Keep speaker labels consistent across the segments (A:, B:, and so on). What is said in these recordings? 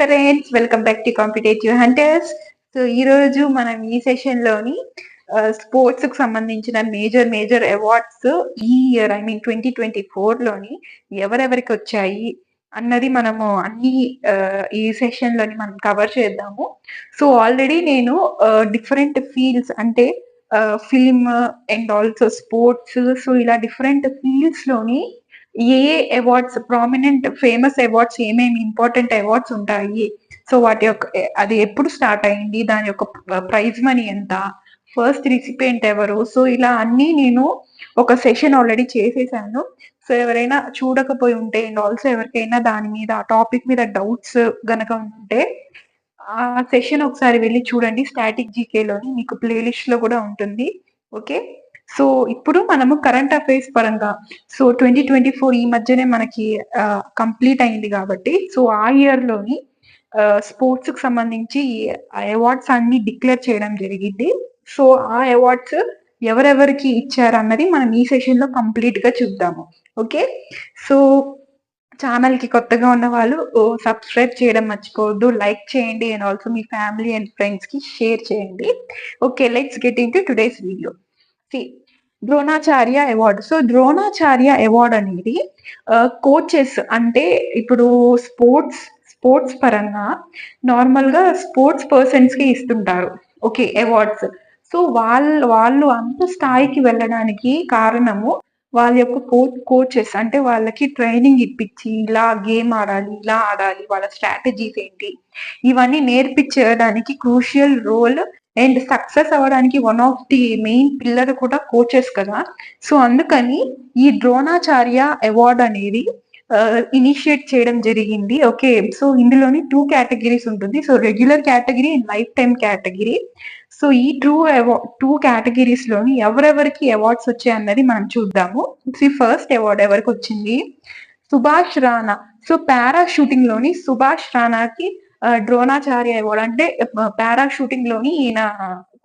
A: Friends welcome back to competitive hunters so ఈ రోజు మనం ఈ సెషన్లోని స్పోర్ట్స్కు సంబంధించిన మేజర్ మేజర్ అవార్డ్స్ ఈ year I mean twenty twenty ఫోర్లోని ఎవరెవరికి వచ్చాయి అన్నది మనము అన్ని ఈ సెషన్లోని మనం కవర్ చేద్దాము. సో ఆల్రెడీ నేను డిఫరెంట్ ఫీల్డ్స్ అంటే film and also sports so ఇలా డిఫరెంట్ ఫీల్డ్స్లోని ఏ ఏ అవార్డ్స్ ప్రామినెంట్ ఫేమస్ అవార్డ్స్ ఏమేమి ఇంపార్టెంట్ అవార్డ్స్ ఉంటాయి? సో వాటి యొక్క అది ఎప్పుడు స్టార్ట్ అయింది? దాని యొక్క ప్రైజ్ మనీ ఎంత? ఫస్ట్ రిసిపియంట్ ఎవరు? సో ఇలా అన్ని నేను ఒక సెషన్ ఆల్రెడీ చేసేసాను. సో ఎవరైనా చూడకపోయి ఉంటే అండ్ ఆల్సో ఎవరికైనా దాని మీద ఆ టాపిక్ మీద డౌట్స్ గనక ఉంటే ఆ సెషన్ ఒకసారి వెళ్ళి చూడండి. స్టాటిక్ జీకేలోని మీకు ప్లేలిస్ట్లో కూడా ఉంటుంది. ఓకే సో ఇప్పుడు మనము కరెంట్ అఫైర్స్ పరంగా సో ట్వంటీ ట్వంటీ ఫోర్ ఈ మధ్యనే మనకి కంప్లీట్ అయింది కాబట్టి సో ఆ ఇయర్లోని స్పోర్ట్స్కి సంబంధించి అవార్డ్స్ అన్ని డిక్లేర్ చేయడం జరిగింది. సో ఆ అవార్డ్స్ ఎవరెవరికి ఇచ్చారన్నది మనం ఈ సెషన్లో కంప్లీట్గా చూద్దాము. ఓకే? సో ఛానల్కి కొత్తగా ఉన్న వాళ్ళు సబ్స్క్రైబ్ చేయడం మర్చిపోవద్దు. లైక్ చేయండి అండ్ ఆల్సో మీ ఫ్యామిలీ అండ్ ఫ్రెండ్స్కి షేర్ చేయండి. Okay let's get into today's video C Dronacharya award so Dronacharya award అనేది uh, కోచెస్ అంటే ఇప్పుడు స్పోర్ట్స్ స్పోర్ట్స్ పరంగా నార్మల్గా స్పోర్ట్స్ పర్సన్స్కి ఇస్తుంటారు. ఓకే అవార్డ్స్ సో వాళ్ళు వాళ్ళు అంత స్థాయికి వెళ్ళడానికి కారణము వాళ్ళ యొక్క కోచ్ కోచెస్ అంటే వాళ్ళకి ట్రైనింగ్ ఇప్పించి ఇలా గేమ్ ఆడాలి ఇలా ఆడాలి వాళ్ళ స్ట్రాటజీస్ ఏంటి ఇవన్నీ నేర్పించడానికి క్రూషియల్ రోల్ అండ్ సక్సెస్ అవ్వడానికి one of the main pillar కూడా కోచెస్ కదా. సో అందుకని ఈ ద్రోణాచార్య అవార్డ్ అనేది uh, ఇనిషియేట్ చేయడం జరిగింది. ఓకే సో ఇందులోని టూ కేటగిరీస్ ఉంటుంది. So regular category and life time category so ఈ టూ టూ కేటగిరీస్లోని ఎవరెవరికి అవార్డ్స్ వచ్చాయి అన్నది మనం చూద్దాము. ఫస్ట్ అవార్డ్ ఎవరికి వచ్చింది? సుభాష్ రాణా. సో పారా షూటింగ్లోని సుభాష్ రాణాకి ద్రోణాచార్య అవార్డు అంటే పారా షూటింగ్లోని ఈయన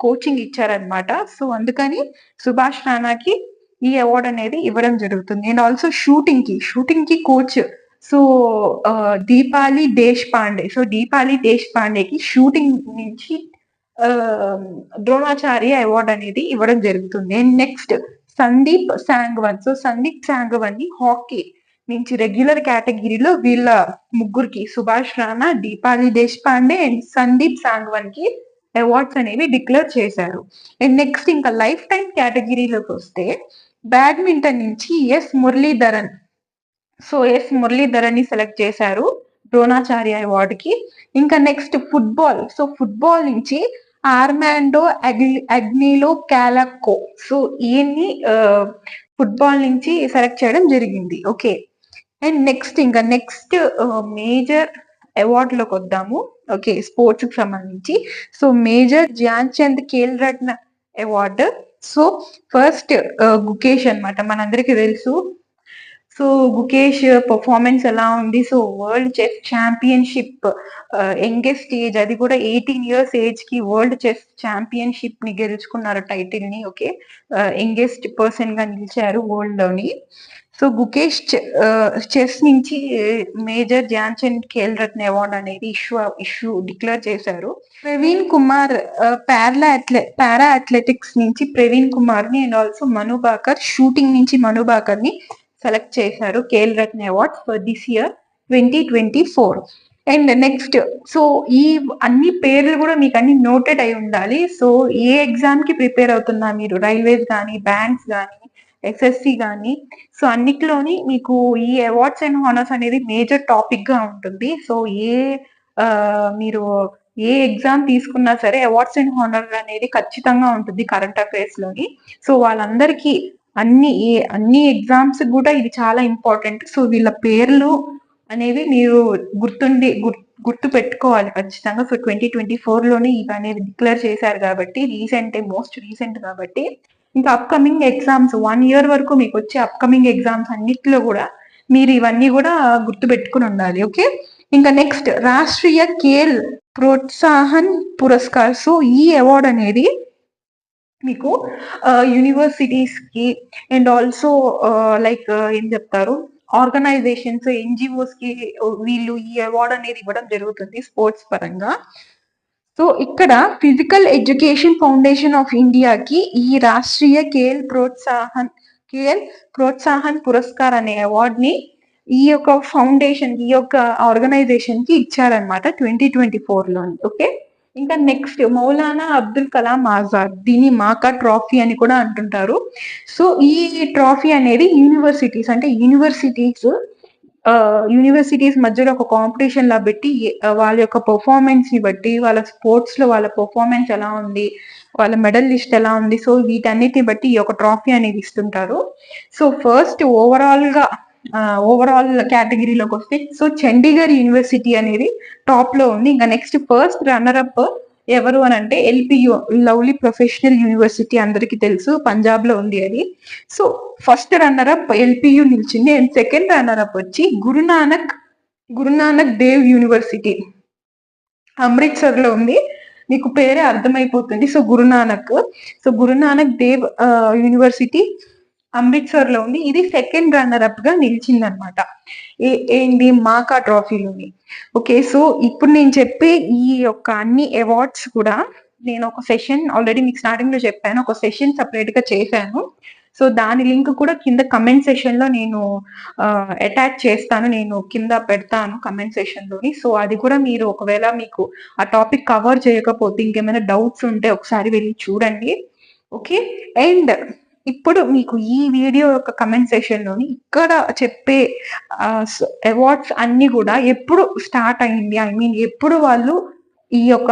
A: కోచింగ్ ఇచ్చారనమాట సో అందుకని సుభాష్ రాణాకి ఈ అవార్డు అనేది ఇవ్వడం జరుగుతుంది. అండ్ ఆల్సో షూటింగ్కి షూటింగ్కి coach so Deepali Deshpande so Deepali దేశ్ పాండేకి షూటింగ్ నుంచి ద్రోణాచార్య అవార్డు అనేది ఇవ్వడం జరుగుతుంది. And next Sandeep Sangwan. So Sandeep సాంగ్వన్ని hockey నుంచి రెగ్యులర్ కేటగిరీలో వీళ్ళ ముగ్గురికి సుభాష్ రాణా దీపాలి దేశపాండే అండ్ సందీప్ సాంగ్వన్కి అవార్డ్స్ అనేవి డిక్లేర్ చేశారు. అండ్ నెక్స్ట్ ఇంకా లైఫ్ టైం కేటగిరీలోకి వస్తే బ్యాడ్మింటన్ నుంచి ఎస్ మురళీధరన్. సో ఎస్ మురళీధరన్ని సెలెక్ట్ చేశారు ద్రోణాచార్య అవార్డ్కి. ఇంకా నెక్స్ట్ ఫుట్బాల్ సో ఫుట్బాల్ నుంచి ఆర్మాండో అగ్నిలో క్యాలకో సో ఈయన్ని ఫుట్బాల్ నుంచి సెలెక్ట్ చేయడం జరిగింది. ఓకే అండ్ నెక్స్ట్ ఇంకా నెక్స్ట్ మేజర్ అవార్డులోకి వద్దాము. ఓకే స్పోర్ట్స్కి సంబంధించి. So major Dhyan Chand Khel Ratna award so first Gukesh అన్నమాట. మనందరికీ తెలుసు. సో గుకేష్ uh, పర్ఫార్మెన్స్ ఎలా ఉంది? So world chess championship youngest age అది కూడా ఎయిటీన్ ఇయర్స్ ఏజ్కి వరల్డ్ చెస్ ఛాంపియన్షిప్ని గెలుచుకున్నారు టైటిల్ని. ఓకే యంగెస్ట్ పర్సన్గా నిలిచారు వరల్డ్లోని. సో గుకేష్ చెస్ నుంచి మేజర్ ధ్యాన్ చంద్ ఖేల్ రత్న అవార్డ్ అనేది ఇష్యూ ఇష్యూ డిక్లేర్ చేశారు. ప్రవీణ్ కుమార్ పారా అథ్లె పారా అథ్లెటిక్స్ నుంచి ప్రవీణ్ కుమార్ని and also Manu Bhaker shooting నుంచి మనుబాకర్ని సెలెక్ట్ చేశారు Khel Ratna award for this year twenty twenty four and next so ఈ అన్ని పేర్లు కూడా మీకు అన్ని నోటెడ్ అయి ఉండాలి. సో ఏ ఎగ్జామ్కి ప్రిపేర్ అవుతున్నా మీరు? రైల్వేస్ కానీ బ్యాంక్స్ కానీ ఎస్ఎస్సి కానీ సో అన్నిట్లోని మీకు ఈ అవార్డ్స్ అండ్ హానర్స్ అనేది మేజర్ టాపిక్గా ఉంటుంది. సో ఏ మీరు ఏ ఎగ్జామ్ తీసుకున్నా సరే అవార్డ్స్ అండ్ హానర్ అనేది ఖచ్చితంగా ఉంటుంది కరెంట్ అఫైర్స్లోని. సో వాళ్ళందరికీ అన్ని ఏ అన్ని ఎగ్జామ్స్ కూడా ఇది చాలా ఇంపార్టెంట్ సో వీళ్ళ పేర్లు అనేవి మీరు గుర్తుండి గుర్తు పెట్టుకోవాలి ఖచ్చితంగా. సో ట్వంటీ ట్వంటీ ఫోర్లోనే ఇవి అనేవి డిక్లేర్ చేశారు కాబట్టి రీసెంట్ మోస్ట్ రీసెంట్ కాబట్టి ఇంకా అప్కమింగ్ ఎగ్జామ్స్ వన్ ఇయర్ వరకు మీకు వచ్చే అప్కమింగ్ ఎగ్జామ్స్ అన్నిట్లో కూడా మీరు ఇవన్నీ కూడా గుర్తు పెట్టుకుని ఉండాలి ఓకే ఇంకా నెక్స్ట్ రాష్ట్రీయ కేల్ ప్రోత్సాహన్ పురస్కార్. సో ఈ అవార్డ్ అనేది మీకు యూనివర్సిటీస్కి అండ్ ఆల్సో లైక్ ఏం చెప్తారు? ఆర్గనైజేషన్స్ ఎన్జిఓస్కి వీళ్ళు ఈ అవార్డ్ అనేది ఇవ్వడం జరుగుతుంది స్పోర్ట్స్ పరంగా. సో ఇక్కడ ఫిజికల్ ఎడ్యుకేషన్ ఫౌండేషన్ ఆఫ్ ఇండియాకి ఈ రాష్ట్రీయ కేఎల్ ప్రోత్సాహన్ కేఎల్ ప్రోత్సాహన్ పురస్కార్ అనే అవార్డుని ఈ యొక్క ఫౌండేషన్ ఈ యొక్క ఆర్గనైజేషన్కి ఇచ్చారనమాట ట్వంటీ ట్వంటీ ఫోర్లోని ఓకే ఇంకా నెక్స్ట్ మౌలానా అబ్దుల్ కలాం ఆజాద్ దీని మాకా ట్రాఫీ అని కూడా అంటుంటారు. సో ఈ ట్రాఫీ అనేది యూనివర్సిటీస్ అంటే యూనివర్సిటీస్ యూనివర్సిటీస్ మధ్యలో ఒక కాంపిటీషన్ లా పెట్టి వాళ్ళ యొక్క పర్ఫార్మెన్స్ని బట్టి వాళ్ళ స్పోర్ట్స్లో వాళ్ళ పర్ఫార్మెన్స్ ఎలా ఉంది వాళ్ళ మెడల్ లిస్ట్ ఎలా ఉంది సో వీటన్నిటిని బట్టి ఈ యొక్క ట్రాఫీ అనేది ఇస్తుంటారు. సో ఫస్ట్ ఓవరాల్గా ఓవరాల్ కేటగిరీలోకి వస్తే సో చండీగఢ్ యూనివర్సిటీ అనేది టాప్లో ఉంది. ఇంకా నెక్స్ట్ ఫస్ట్ రన్నర్ అప్ ఎవరు అని అంటే ఎల్పియు లవ్లీ ప్రొఫెషనల్ యూనివర్సిటీ అందరికీ తెలుసు పంజాబ్లో ఉంది అది. So first runner up LPU నిలిచింది అండ్ సెకండ్ రన్నర్ అప్ వచ్చి గురునానక్ గురునానక్ దేవ్ యూనివర్సిటీ. అమృత్సర్లో ఉంది. మీకు పేరే అర్థమైపోతుంది. సో గురునానక్. సో గురునానక్ దేవ్ ఆ, యూనివర్సిటీ అమృత్సర్లో ఉంది. ఇది సెకండ్ రన్నర్ అప్గా నిలిచింది అనమాట ఏంటి మాకా ట్రోఫీలోని. ఓకే సో ఇప్పుడు నేను చెప్పే ఈ యొక్క అన్ని అవార్డ్స్ కూడా నేను ఒక సెషన్ ఆల్రెడీ మీకు స్టార్టింగ్లో చెప్పాను. ఒక సెషన్ సపరేట్గా చేశాను. సో దాని లింక్ కూడా కింద కమెంట్ సెషన్లో నేను అటాచ్ చేస్తాను. నేను కింద పెడతాను కమెంట్ సెషన్లోని. సో అది కూడా మీరు ఒకవేళ మీకు ఆ టాపిక్ కవర్ చేయకపోతే ఇంకేమైనా డౌట్స్ ఉంటే ఒకసారి వెళ్ళి చూడండి. ఓకే అండ్ ఇప్పుడు మీకు ఈ వీడియో యొక్క కమెంట్ సెషన్లోని ఇక్కడ చెప్పే అవార్డ్స్ అన్ని కూడా ఎప్పుడు స్టార్ట్ అయింది? ఐ మీన్ ఎప్పుడు వాళ్ళు ఈ యొక్క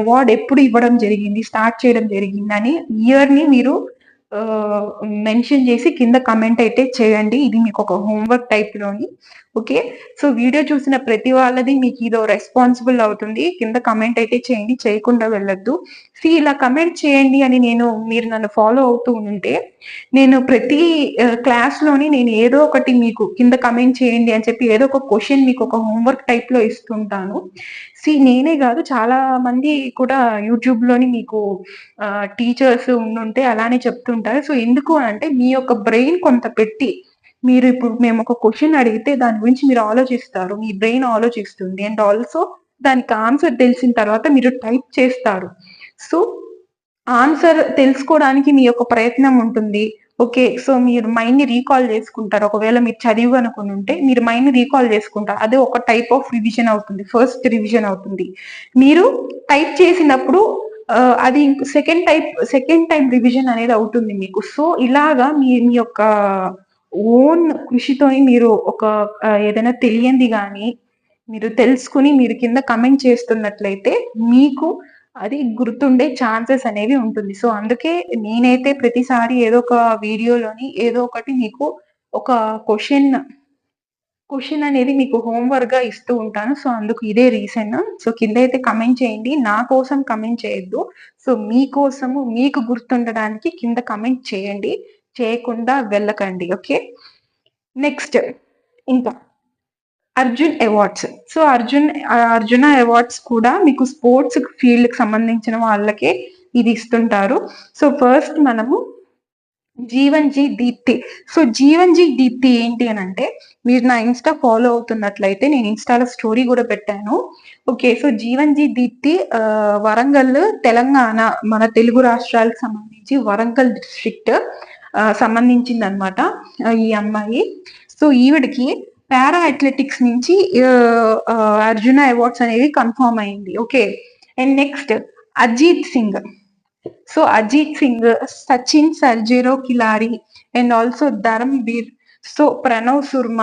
A: అవార్డ్ ఎప్పుడు ఇవ్వడం జరిగింది స్టార్ట్ చేయడం జరిగింది అని ఇయర్ని మీరు మెన్షన్ చేసి కింద కమెంట్ అయితే చేయండి. ఇది మీకు ఒక హోంవర్క్ టైప్లోని ఓకే సో వీడియో చూసిన ప్రతి వాళ్ళది మీకు ఇదో రెస్పాన్సిబుల్ అవుతుంది. కింద కమెంట్ అయితే చేయండి. చేయకుండా వెళ్ళొద్దు. సి ఇలా కమెంట్ చేయండి అని నేను మీరు నన్ను ఫాలో అవుతూ ఉంటే నేను ప్రతి క్లాస్లోని నేను ఏదో ఒకటి మీకు కింద కమెంట్ చేయండి అని చెప్పి ఏదో ఒక క్వశ్చన్ మీకు ఒక హోంవర్క్ టైప్లో ఇస్తుంటాను. సి నేనే కాదు చాలా మంది కూడా యూట్యూబ్లోని మీకు టీచర్స్ ఉండుంటే అలానే చెప్తుంటారు. సో ఎందుకు అంటే మీ యొక్క బ్రెయిన్ కొంత పెట్టి మీరు ఇప్పుడు మేము ఒక క్వశ్చన్ అడిగితే దాని గురించి మీరు ఆలోచిస్తారు. మీ బ్రెయిన్ ఆలోచిస్తుంది. అండ్ ఆల్సో దానికి ఆన్సర్ తెలిసిన తర్వాత మీరు టైప్ చేస్తారు. సో ఆన్సర్ తెలుసుకోవడానికి మీ యొక్క ప్రయత్నం ఉంటుంది. ఓకే సో మీరు మైండ్ని రీకాల్ చేసుకుంటారు. ఒకవేళ మీరు చదివి అనుకుని ఉంటే మీరు మైండ్ని రీకాల్ చేసుకుంటారు. అదే ఒక టైప్ ఆఫ్ రివిజన్ అవుతుంది. ఫస్ట్ రివిజన్ అవుతుంది. మీరు టైప్ చేసినప్పుడు అది second type second time revision అనేది అవుతుంది మీకు. సో ఇలాగా మీ మీ యొక్క ఓన్ కృషితో మీరు ఒక ఏదైనా తెలియంది కానీ మీరు తెలుసుకుని మీరు కింద కమెంట్ చేస్తున్నట్లయితే మీకు అది గుర్తుండే ఛాన్సెస్ అనేవి ఉంటుంది. సో అందుకే నేనైతే ప్రతిసారి ఏదో ఒక వీడియోలోని ఏదో ఒకటి మీకు ఒక క్వశ్చన్ క్వశ్చన్ అనేది మీకు హోంవర్క్గా ఇస్తూ ఉంటాను. సో అందుకు ఇదే రీజన్. సో కింద అయితే కమెంట్ చేయండి. నా కోసం కమెంట్ చేయొద్దు. సో మీకోసము మీకు గుర్తుండడానికి కింద కమెంట్ చేయండి. చేయకుండా వెళ్ళకండి. ఓకే? నెక్స్ట్ ఇంకా. Arjun awards. So Arjun Arjuna awards కూడా మీకు స్పోర్ట్స్ ఫీల్డ్కి సంబంధించిన వాళ్ళకే ఇది ఇస్తుంటారు. సో ఫస్ట్ మనము Jeevanji Deepthi. So Jeevanji Deepthi ఏంటి అని అంటే మీరు నా ఇన్స్టా ఫాలో అవుతున్నట్లయితే నేను ఇన్స్టాలో స్టోరీ కూడా పెట్టాను. Okay so Jeevanji Deepthi Warangal Telangana మన తెలుగు రాష్ట్రాలకు సంబంధించి వరంగల్ డిస్ట్రిక్ట్ సంబంధించింది అనమాట ఈ అమ్మాయి. సో ఈవిడికి పారా అథ్లెటిక్స్ నుంచి అర్జున అవార్డ్స్ అనేవి కన్ఫర్మ్ అయింది okay and next Ajeet Singh so Ajeet Singh Sachin Sarjerao Khilari and also Dharambir so Pranav Soorma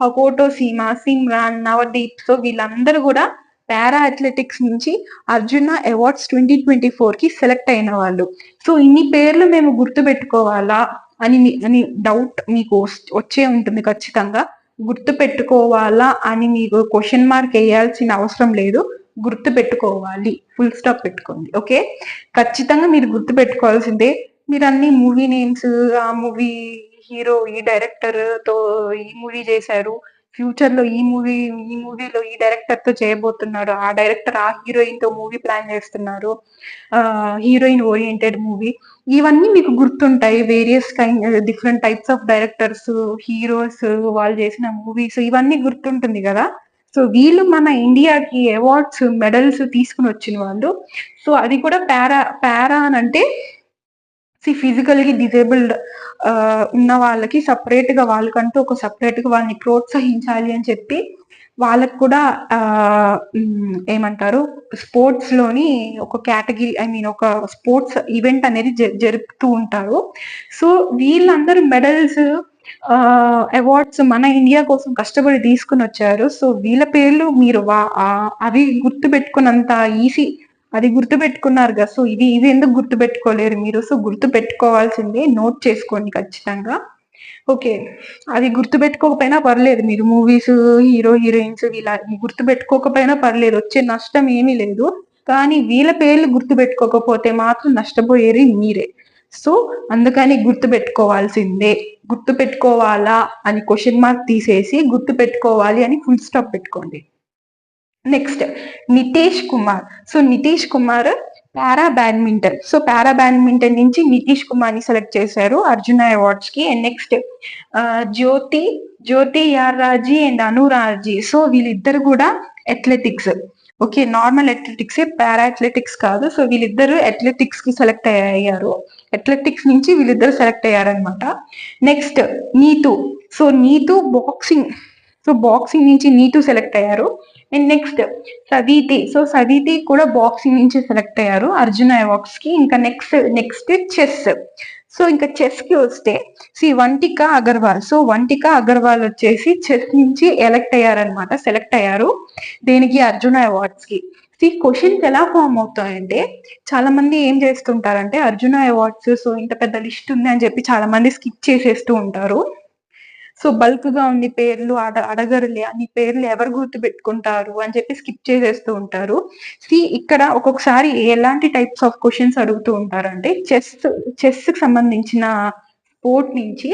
A: Hokato Sema Simran Navdeep so వీళ్ళందరూ కూడా పారా అథ్లెటిక్స్ నుంచి అర్జున అవార్డ్స్ ట్వంటీ ట్వంటీ ఫోర్కి select అయిన వాళ్ళు. So ఇన్ని పేర్లు మేము గుర్తు పెట్టుకోవాలా అని మీ- అని డౌట్ మీకు వచ్చే ఉంటుంది ఖచ్చితంగా. గుర్తు పెట్టుకోవాలా అని మీకు క్వశ్చన్ మార్క్ వేయాల్సిన అవసరం లేదు. గుర్తు పెట్టుకోవాలి ఫుల్ స్టాప్ పెట్టుకోండి. ఓకే ఖచ్చితంగా మీరు గుర్తు పెట్టుకోవాల్సిందే మీరు అన్ని మూవీ నేమ్స్ ఆ మూవీ హీరో ఈ డైరెక్టర్తో ఈ మూవీ చేశారు. ఫ్యూచర్లో ఈ మూవీ ఈ మూవీలో ఈ డైరెక్టర్తో చేయబోతున్నారు. ఆ డైరెక్టర్ ఆ హీరోయిన్తో మూవీ ప్లాన్ చేస్తున్నారు. Heroine oriented movie. ఇవన్నీ మీకు గుర్తుంటాయి various kind different types of directors heroes వాళ్ళు చేసిన మూవీస్ ఇవన్నీ గుర్తుంటుంది కదా? సో వీళ్ళు మన ఇండియాకి అవార్డ్స్ మెడల్స్ తీసుకుని వచ్చిన వాళ్ళు. సో అది కూడా పారా పారా అని అంటే సి ఫిజికల్‌గా డిజేబుల్డ్ ఉన్న వాళ్ళకి సపరేట్గా వాళ్ళకంటూ ఒక సపరేట్గా వాళ్ళని ప్రోత్సహించాలి అని చెప్పి వాళ్ళకు కూడా ఏమంటారు స్పోర్ట్స్‌లోని ఒక కేటగిరీ ఐ మీన్ ఒక స్పోర్ట్స్ ఈవెంట్ అనేది జ జరుపుతూ ఉంటారు. సో వీళ్ళందరూ మెడల్స్ అవార్డ్స్ మన ఇండియా కోసం కష్టపడి తీసుకొనొచ్చారు. సో వీళ్ళ పేర్లు మీరు వా గుర్తు పెట్టుకున్నంత ఈజీ అది గుర్తు పెట్టుకున్నారు కదా! సో ఇది ఇది ఎందుకు గుర్తు పెట్టుకోలేరు మీరు? సో గుర్తు పెట్టుకోవాల్సిందే నోట్ చేసుకోండి ఖచ్చితంగా. ఓకే. అది గుర్తు పెట్టుకోకపోయినా పర్లేదు. మీరు మూవీస్, హీరో, హీరోయిన్స్ ఇలా గుర్తు పెట్టుకోకపోయినా పర్లేదు. వచ్చే నష్టం ఏమీ లేదు. కానీ వీళ్ళ పేర్లు గుర్తు పెట్టుకోకపోతే మాత్రం నష్టపోయేది మీరే. సో అందుకని గుర్తు పెట్టుకోవాల్సిందే గుర్తు పెట్టుకోవాలా అని క్వశ్చన్ మార్క్ తీసేసి గుర్తు పెట్టుకోవాలి అని ఫుల్ స్టాప్ పెట్టుకోండి. Next Nitesh Kumar. So Nitesh Kumar para badminton. So para badminton నుంచి నితీష్ కుమార్ని సెలెక్ట్ చేశారు Arjuna అవార్డ్స్‌కి. And next Jyothi Jyothi, Yarraji and అనురాజీ. So వీళ్ళిద్దరు కూడా athletics. Okay. Normal athletics para athletics కాదు. సో వీళ్ళిద్దరూ అథ్లెటిక్స్‌కి సెలెక్ట్ అయ్యారు. అథ్లెటిక్స్ నుంచి వీళ్ళిద్దరు select అయ్యారన్నమాట. Next Neetu. So Neetu boxing. So boxing నుంచి నీతు సెలెక్ట్ అయ్యారు. And next Saweety. So Saweety కూడా బాక్సింగ్ నుంచి సెలెక్ట్ అయ్యారు అర్జున అవార్డ్స్‌కి. ఇంకా నెక్స్ట్ నెక్స్ట్ చెస్. సో ఇంకా చెస్కి వస్తే సి వంటిక అగర్వాల్. సో వంటిక అగర్వాల్ వచ్చేసి చెస్ నుంచి ఎలెక్ట్ అయ్యారన్నమాట. సెలెక్ట్ అయ్యారు. దేనికి అర్జున అవార్డ్స్కి సి క్వశ్చన్స్ ఎలా ఫార్మ్ అవుతాయంటే చాలా మంది ఏం చేస్తుంటారంటే అర్జున అవార్డ్స్ సో ఇంత పెద్ద లిస్ట్ ఉంది అని చెప్పి చాలా మంది స్కిప్ చేసేస్తూ ఉంటారు. సో బల్క్గా ఉంది పేర్లు అడ అడగరులే అని పేర్లు ఎవరు గుర్తు పెట్టుకుంటారు అని చెప్పి స్కిప్ చేసేస్తూ ఉంటారు. సి ఇక్కడ ఒక్కొక్కసారి ఎలాంటి టైప్స్ ఆఫ్ క్వశ్చన్స్ అడుగుతూ ఉంటారంటే చెస్ చెస్‌కి సంబంధించిన స్పోర్ట్ నుంచి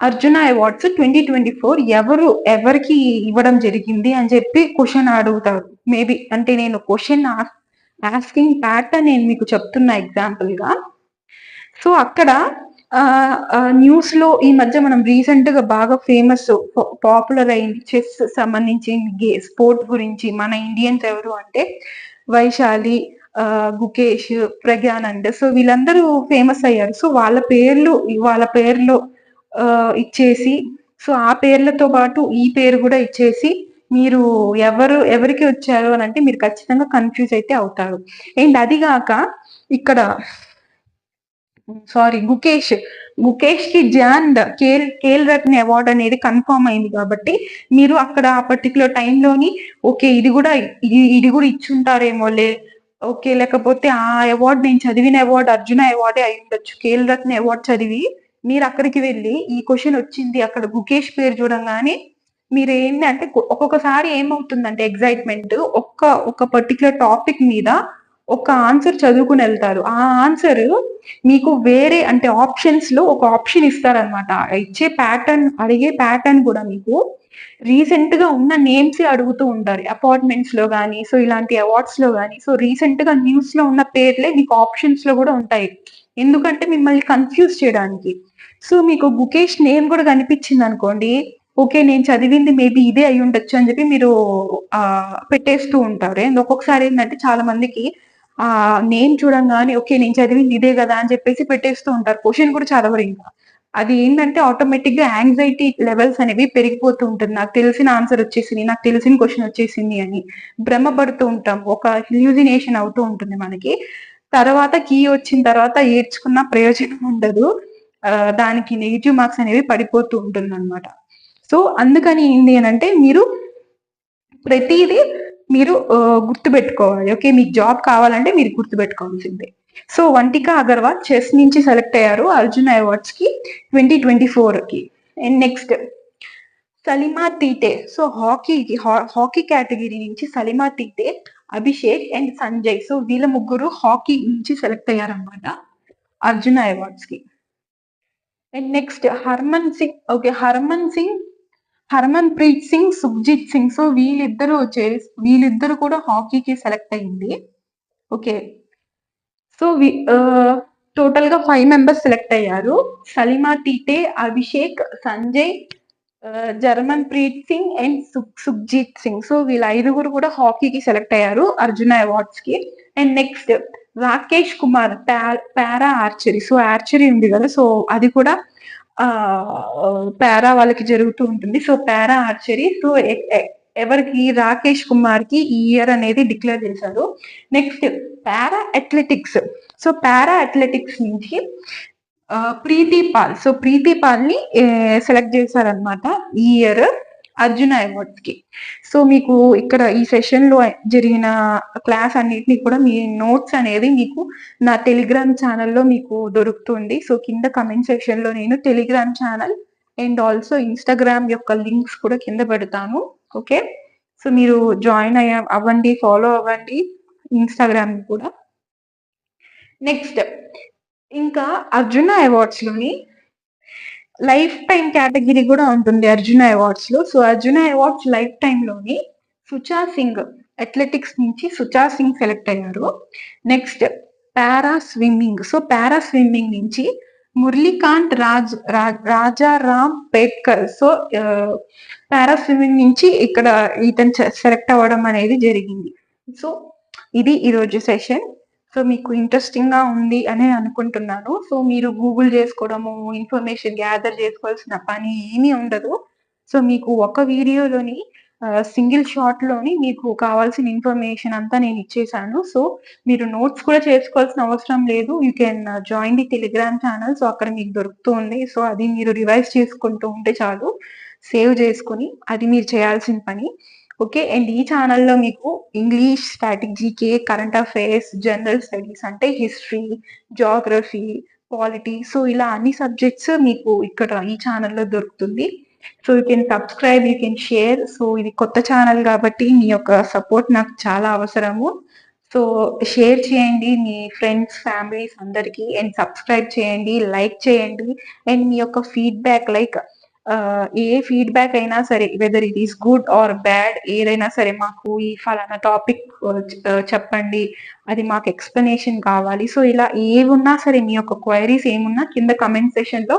A: అర్జున అవార్డ్స్ 2024 ఎవరు ఎవరికి ఇవ్వడం జరిగింది అని చెప్పి క్వశ్చన్ అడుగుతారు. మేబీ అంటే నేను క్వశ్చన్ ఆస్కింగ్ ప్యాటర్న్ నేను మీకు చెప్తున్నా ఎగ్జాంపుల్‌గా. సో అక్కడ న్యూస్లో న్యూస్‌లో ఈ మధ్య మనం రీసెంట్‌గా బాగా ఫేమస్ పాపులర్ అయింది చెస్ సంబంధించి గే స్పోర్ట్ గురించి మన ఇండియన్స్ ఎవరు అంటే వైశాలి, గుకేష్, ప్రజ్ఞానంద్ సో వీళ్ళందరూ ఫేమస్ అయ్యారు. సో వాళ్ళ పేర్లు వాళ్ళ పేర్లు ఇచ్చేసి సో ఆ పేర్లతో పాటు ఈ పేరు కూడా ఇచ్చేసి మీరు ఎవరు ఎవరికి వచ్చారు అని అంటే మీరు ఖచ్చితంగా కన్‌ఫ్యూజ్ అయితే అవుతారు. అండ్ అది కాక ఇక్కడ సారీ గుకేష్. గుకేష్కి జాన్ కేల్ కేల్ రత్న అవార్డ్ అనేది కన్ఫర్మ్ అయింది కాబట్టి మీరు అక్కడ ఆ పర్టికులర్ టైంలోని ఓకే. ఇది కూడా ఇది ఇది కూడా ఇచ్చుంటారేమోలే. ఓకే. లేకపోతే ఆ అవార్డ్ నేను చదివిన అవార్డ్ అర్జున అవార్డే అయ్యుండొచ్చు. కేల్ రత్న అవార్డ్ చదివి మీరు అక్కడికి వెళ్ళి ఈ క్వశ్చన్ వచ్చింది అక్కడ గుకేష్ పేరు చూడంగానే మీరేంటంటే ఒక్కొక్కసారి ఏమవుతుందంటే ఎగ్జైట్మెంట్ ఒక్క ఒక పర్టికులర్ టాపిక్ మీద ఒక ఆన్సర్ చదువుకుని వెళ్తారు ఆ ఆన్సర్ మీకు వేరే అంటే ఆప్షన్స్లో ఒక ఆప్షన్ ఇస్తారనమాట ఇచ్చే ప్యాటర్న్ అడిగే ప్యాటర్న్ కూడా మీకు రీసెంట్గా ఉన్న నేమ్స్ అడుగుతూ ఉంటారు. అపార్ట్మెంట్స్లో కానీ సో ఇలాంటి అవార్డ్స్లో కానీ సో రీసెంట్గా న్యూస్లో ఉన్న పేర్లే మీకు ఆప్షన్స్లో కూడా ఉంటాయి. ఎందుకంటే మిమ్మల్ని కన్‌ఫ్యూజ్ చేయడానికి. సో మీకు గుకేష్ నేమ్ కూడా కనిపించింది అనుకోండి ఓకే. నేను చదివింది మేబీ ఇదే అయ్యుండొచ్చు అని చెప్పి మీరు పెట్టేస్తూ ఉంటారు. అండ్ ఒక్కొక్కసారి ఏంటంటే చాలా మందికి ఆ నేమ్ చూడంగానే ఓకే. నేను చదివింది ఇదే కదా అని చెప్పేసి పెట్టేస్తూ ఉంటారు. క్వశ్చన్ కూడా చదవరు ఇంకా. అది ఏంటంటే ఆటోమేటిక్‌గా యాంగ్జైటీ లెవెల్స్ అనేవి పెరిగిపోతూ ఉంటుంది. నాకు తెలిసిన ఆన్సర్ వచ్చేసింది. నాకు తెలిసిన క్వశ్చన్ వచ్చేసింది అని. భ్రమపడుతూ ఉంటాం. ఒక హిల్యూజినేషన్ అవుతూ ఉంటుంది మనకి. తర్వాత కీ వచ్చిన తర్వాత ఏడ్చుకున్న ప్రయోజనం ఉండదు. దానికి నెగిటివ్ మార్క్స్ అనేవి పడిపోతూ ఉంటుంది అనమాట సో అందుకని ఏంటి అని అంటే మీరు ప్రతిదీ మీరు గుర్తుపెట్టుకోవాలి. ఓకే. మీకు జాబ్ కావాలంటే మీరు గుర్తుపెట్టుకోవాల్సిందే. సో వంటిక అగర్వాల్ చెస్ నుంచి సెలెక్ట్ అయ్యారు అర్జున అవార్డ్స్‌కి 2024కి. And next Salima Tete. So హాకీకి hockey category నుంచి సలిమా తీటే, అభిషేక్ అండ్ సంజయ్. సో వీళ్ళ ముగ్గురు హాకీ నుంచి సెలెక్ట్ అయ్యారనమాట Arjuna అవార్డ్స్‌కి. And next Harman Singh okay. Harman Singh Harmanpreet Singh Sukhjeet Singh. So వీళ్ళిద్దరు వచ్చే వీళ్ళిద్దరు కూడా హాకీకి సెలెక్ట్ అయ్యింది. ఓకే. సో టోటల్గా ఫైవ్ మెంబర్స్ సెలెక్ట్ అయ్యారు. Salima Tete Abhishek Sanjay Harmanpreet Singh and Sukhjeet Singh. So వీళ్ళ ఐదుగురు కూడా హాకీకి సెలెక్ట్ అయ్యారు Arjuna అవార్డ్స్కి and next Rakesh Kumar para archery. So archery ఉంది కదా. సో అది కూడా పారా వాళ్ళకి జరుగుతూ ఉంటుంది. సో పారా ఆర్చరీ. సో ఎవరికి? రాకేష్ కుమార్కి ఈ ఇయర్ అనేది డిక్లేర్ చేశారు. Next para athletics. So para athletics నుంచి ప్రీతి పాల్. సో ప్రీతి పాల్ని సెలెక్ట్ చేశారనమాట ఈ ఇయర్. అర్జున అవార్డ్స్కి సో మీకు ఇక్కడ ఈ సెషన్లో జరిగిన క్లాస్ అన్నిటిని కూడా మీ నోట్స్ అనేది మీకు నా టెలిగ్రామ్ ఛానల్లో మీకు దొరుకుతుంది. సో కింద కమెంట్ సెక్షన్లో నేను Telegram channel and also Instagram యొక్క లింక్స్ కూడా కింద పెడతాను. ఓకే? సో మీరు జాయిన్ అయ్య అవ్వండి ఫాలో అవ్వండి ఇన్స్టాగ్రామ్ కూడా. నెక్స్ట్ ఇంకా అర్జున అవార్డ్స్లోని లైఫ్ టైం కేటగిరీ కూడా ఉంటుంది అర్జున అవార్డ్స్లో. సో అర్జున అవార్డ్స్ లైఫ్ టైమ్లోని సుచా సింగ్ అథ్లెటిక్స్ నుంచి సుచా సింగ్ సెలెక్ట్ అయ్యారు. Next para swimming. So para swimming నుంచి Muralikant Raj Rajaram Petkar. So para swimming నుంచి ఇక్కడ ఇతను సెలెక్ట్ అవ్వడం అనేది జరిగింది. సో ఇది ఈరోజు సెషన్. సో మీకు ఇంట్రెస్టింగ్గా ఉంది అని అనుకుంటున్నాను. సో మీరు గూగుల్ చేసుకోవడము ఇన్ఫర్మేషన్ గ్యాదర్ చేసుకోవాల్సిన పని ఏమీ ఉండదు. సో మీకు ఒక వీడియోలోని సింగిల్ షాట్లోని మీకు కావాల్సిన ఇన్ఫర్మేషన్ అంతా నేను ఇచ్చేసాను సో మీరు నోట్స్ కూడా చేసుకోవాల్సిన అవసరం లేదు. You can join the Telegram channel so అక్కడ మీకు దొరుకుతుంది. సో అది మీరు రివైజ్ చేసుకుంటూ ఉంటే చాలు. సేవ్ చేసుకుని అది మీరు చేయాల్సిన పని. ఓకే అండ్ ఈ ఛానల్లో మీకు ఇంగ్లీష్ స్ట్రాటజీ కే కరెంట్ అఫైర్స్ జనరల్ స్టడీస్ అంటే హిస్టరీ జాగ్రఫీ పాలిటీ సో ఇలా అన్ని సబ్జెక్ట్స్ మీకు ఇక్కడ ఈ ఛానల్లో దొరుకుతుంది. So you can subscribe you can share so ఇది కొత్త ఛానల్ కాబట్టి మీ యొక్క సపోర్ట్ నాకు చాలా అవసరము. సో షేర్ చేయండి మీ ఫ్రెండ్స్ ఫ్యామిలీస్ అందరికీ అండ్ సబ్స్క్రైబ్ చేయండి లైక్ చేయండి అండ్ మీ యొక్క ఫీడ్బ్యాక్ లైక్ ఏ ఫీడ్బ్యాక్ అయినా సరే whether it is good or bad ఏదైనా సరే మాకు ఈ ఫలానా టాపిక్ చెప్పండి. అది మాకు ఎక్స్ప్లెనేషన్ కావాలి. సో ఇలా ఏమున్నా సరే మీ యొక్క క్వైరీస్ ఏమున్నా కింద కమెంట్ సెషన్లో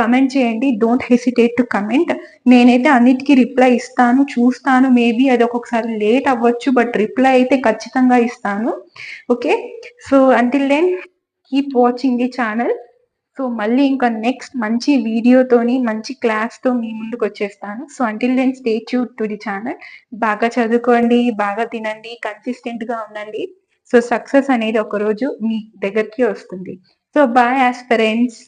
A: కమెంట్ చేయండి. డోంట్ హెసిటేట్ టు కమెంట్ నేనైతే అన్నిటికీ రిప్లై ఇస్తాను చూస్తాను. మేబీ అది ఒక్కొక్కసారి లేట్ అవ్వచ్చు బట్ రిప్లై అయితే ఖచ్చితంగా ఇస్తాను. Okay so until then keep watching the channel so మళ్ళీ ఇంకా నెక్స్ట్ మంచి వీడియోతోని మంచి క్లాస్తో మీ ముందుకు వచ్చేస్తాను. సో అంటిల్ దెన్ స్టే ట్యూ టు ది ఛానల్ బాగా చదువుకోండి బాగా తినండి కన్సిస్టెంట్గా ఉండండి. సో సక్సెస్ అనేది ఒక రోజు మీ దగ్గరికి వస్తుంది. So bye aspirants